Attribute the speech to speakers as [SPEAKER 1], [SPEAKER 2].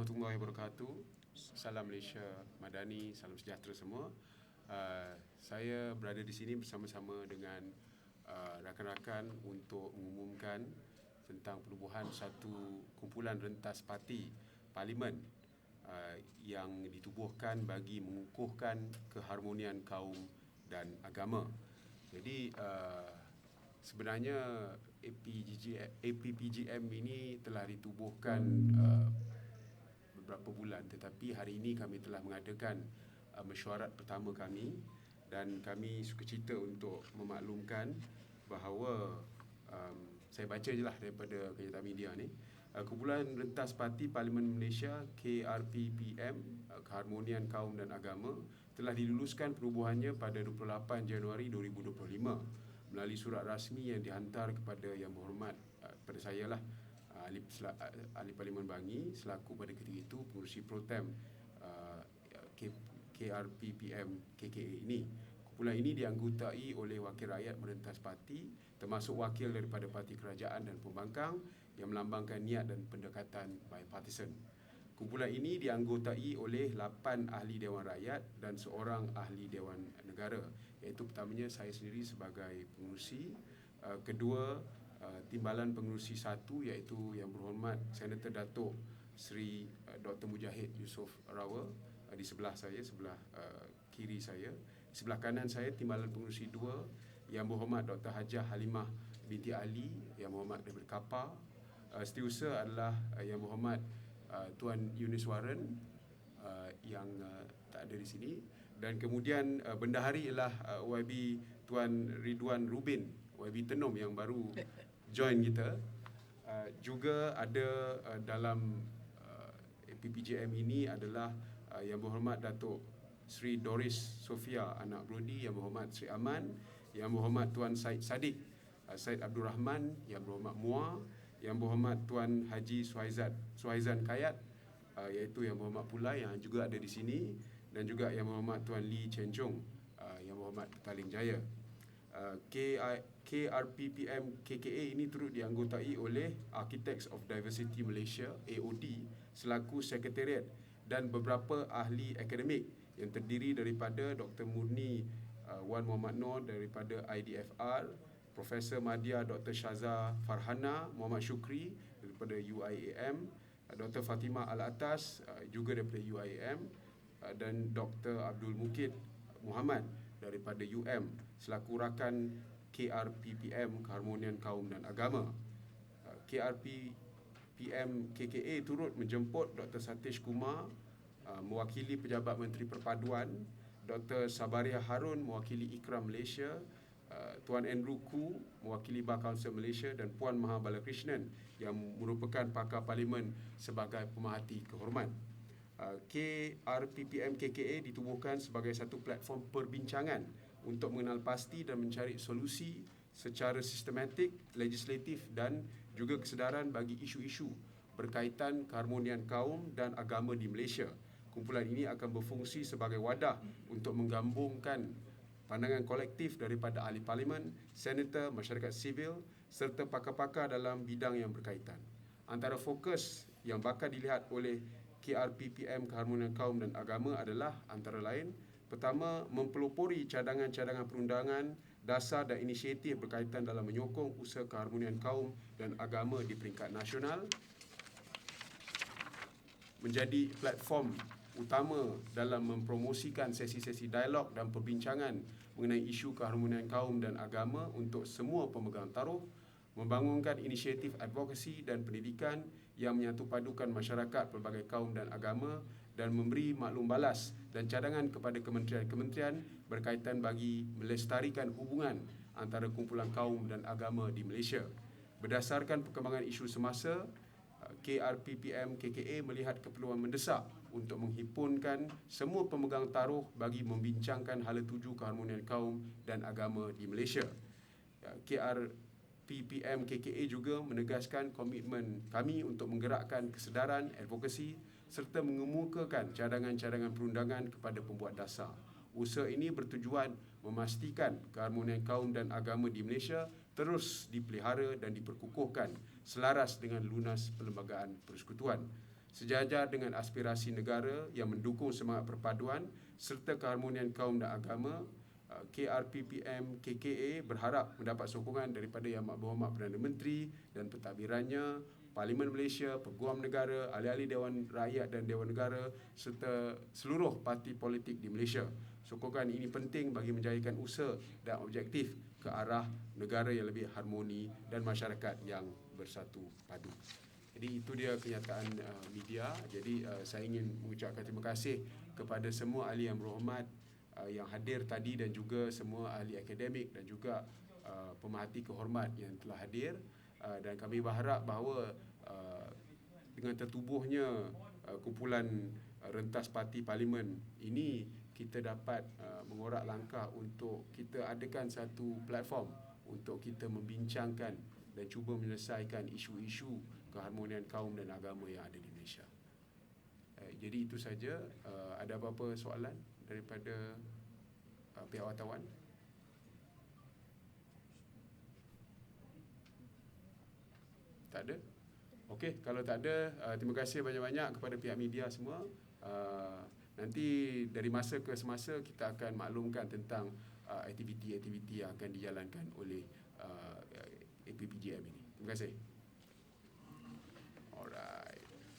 [SPEAKER 1] warahmatullahi wabarakatuh. Salam Malaysia Madani, salam sejahtera semua. Uh, saya berada di sini bersama-sama dengan uh, rakan-rakan untuk mengumumkan tentang penubuhan satu kumpulan rentas parti parlimen uh, yang ditubuhkan bagi mengukuhkan keharmonian kaum dan agama. Jadi uh, sebenarnya APGG, APPGM ini telah ditubuhkan uh, beberapa bulan. Tetapi hari ini kami telah mengadakan uh, mesyuarat pertama kami dan kami suka cerita untuk memaklumkan bahawa um, saya baca je lah daripada kenyataan media ni. Uh, kumpulan rentas parti Parlimen Malaysia KRPPM uh, Keharmonian Kaum dan Agama telah diluluskan perubuhannya pada 28 Januari 2025 melalui surat rasmi yang dihantar kepada yang berhormat uh, pada saya lah ahli, ahli Parlimen Bangi selaku pada ketika itu pengurusi pro tem uh, KRPPM KKA ini. Kumpulan ini dianggotai oleh wakil rakyat merentas parti termasuk wakil daripada parti kerajaan dan pembangkang yang melambangkan niat dan pendekatan bipartisan. Kumpulan ini dianggotai oleh 8 ahli Dewan Rakyat dan seorang ahli Dewan Negara iaitu pertamanya saya sendiri sebagai pengurusi, uh, kedua timbalan pengurusi satu iaitu yang berhormat Senator Datuk Seri uh, Dr. Mujahid Yusof Rawa uh, di sebelah saya, sebelah kiri saya. Sebelah kanan saya timbalan pengurusi dua yang berhormat Dr. Hajah Halimah binti Ali yang berhormat daripada Kapar. Setiausaha adalah yang berhormat Tuan Yunus Warren yang tak ada di sini dan kemudian bendahari ialah YB Tuan Ridwan Rubin YB Tenom yang baru join kita. Uh, juga ada uh, dalam uh, PPJM ini adalah uh, yang berhormat Datuk Sri Doris Sofia anak Brody yang berhormat Sri Aman yang berhormat Tuan Said Sadiq uh, Said Abdul Rahman yang berhormat Mua yang berhormat Tuan Haji Suhaizat Suhaizan Kayat uh, iaitu yang berhormat pula yang juga ada di sini dan juga yang berhormat Tuan Lee Chen Chong uh, yang berhormat Petaling Jaya uh, KRPPM KKA ini turut dianggotai oleh Architects of Diversity Malaysia AOD selaku sekretariat dan beberapa ahli akademik yang terdiri daripada Dr. Murni uh, Wan Muhammad Noor daripada IDFR, Profesor Madya Dr. Syaza Farhana Muhammad Shukri daripada UIAM, uh, Dr. Fatimah Al-Atas uh, juga daripada UIAM uh, dan Dr. Abdul Mukid Muhammad daripada UM selaku rakan KRPPM Keharmonian Kaum dan Agama. Uh, KRPPM KKA turut menjemput Dr. Satish Kumar uh, mewakili Pejabat Menteri Perpaduan, Dr. Sabaria Harun mewakili Ikram Malaysia, uh, Tuan Andrew Ku mewakili Bar Council Malaysia dan Puan Maha Balakrishnan yang merupakan pakar parlimen sebagai pemerhati kehormat. KRPPM KKA ditubuhkan sebagai satu platform perbincangan untuk mengenal pasti dan mencari solusi secara sistematik, legislatif dan juga kesedaran bagi isu-isu berkaitan keharmonian kaum dan agama di Malaysia. Kumpulan ini akan berfungsi sebagai wadah untuk menggabungkan pandangan kolektif daripada ahli parlimen, senator, masyarakat sivil serta pakar-pakar dalam bidang yang berkaitan. Antara fokus yang bakal dilihat oleh KRPPM Keharmonian Kaum dan Agama adalah antara lain Pertama, mempelopori cadangan-cadangan perundangan, dasar dan inisiatif berkaitan dalam menyokong usaha keharmonian kaum dan agama di peringkat nasional. Menjadi platform utama dalam mempromosikan sesi-sesi dialog dan perbincangan mengenai isu keharmonian kaum dan agama untuk semua pemegang taruh, membangunkan inisiatif advokasi dan pendidikan yang menyatupadukan masyarakat pelbagai kaum dan agama dan memberi maklum balas dan cadangan kepada kementerian-kementerian berkaitan bagi melestarikan hubungan antara kumpulan kaum dan agama di Malaysia. Berdasarkan perkembangan isu semasa, KRPPM KKA melihat keperluan mendesak untuk menghimpunkan semua pemegang taruh bagi membincangkan hala tuju keharmonian kaum dan agama di Malaysia. KRPPM KKA juga menegaskan komitmen kami untuk menggerakkan kesedaran, advokasi serta mengemukakan cadangan-cadangan perundangan kepada pembuat dasar. Usaha ini bertujuan memastikan keharmonian kaum dan agama di Malaysia terus dipelihara dan diperkukuhkan selaras dengan lunas perlembagaan persekutuan. sejajar dengan aspirasi negara yang mendukung semangat perpaduan serta keharmonian kaum dan agama KRPPM KKA berharap mendapat sokongan daripada Yang Berhormat Perdana Menteri dan pentadbirannya Parlimen Malaysia, Peguam Negara, ahli-ahli Dewan Rakyat dan Dewan Negara serta seluruh parti politik di Malaysia. Sokongan ini penting bagi menjayakan usaha dan objektif ke arah negara yang lebih harmoni dan masyarakat yang bersatu padu. Jadi itu dia kenyataan uh, media. Jadi uh, saya ingin mengucapkan terima kasih kepada semua ahli yang berhormat uh, yang hadir tadi dan juga semua ahli akademik dan juga uh, pemerhati kehormat yang telah hadir. Uh, dan kami berharap bahawa uh, dengan tertubuhnya uh, kumpulan rentas parti parlimen ini kita dapat mengorak langkah untuk kita adakan satu platform untuk kita membincangkan dan cuba menyelesaikan isu-isu keharmonian kaum dan agama yang ada di Malaysia. Jadi itu saja. Ada apa-apa soalan daripada pihak wartawan? Tak ada? Okey, kalau tak ada, uh, terima kasih banyak-banyak kepada pihak media semua. Uh, nanti dari masa ke semasa kita akan maklumkan tentang uh, aktiviti-aktiviti yang akan dijalankan oleh uh, APPGM ini. Terima kasih.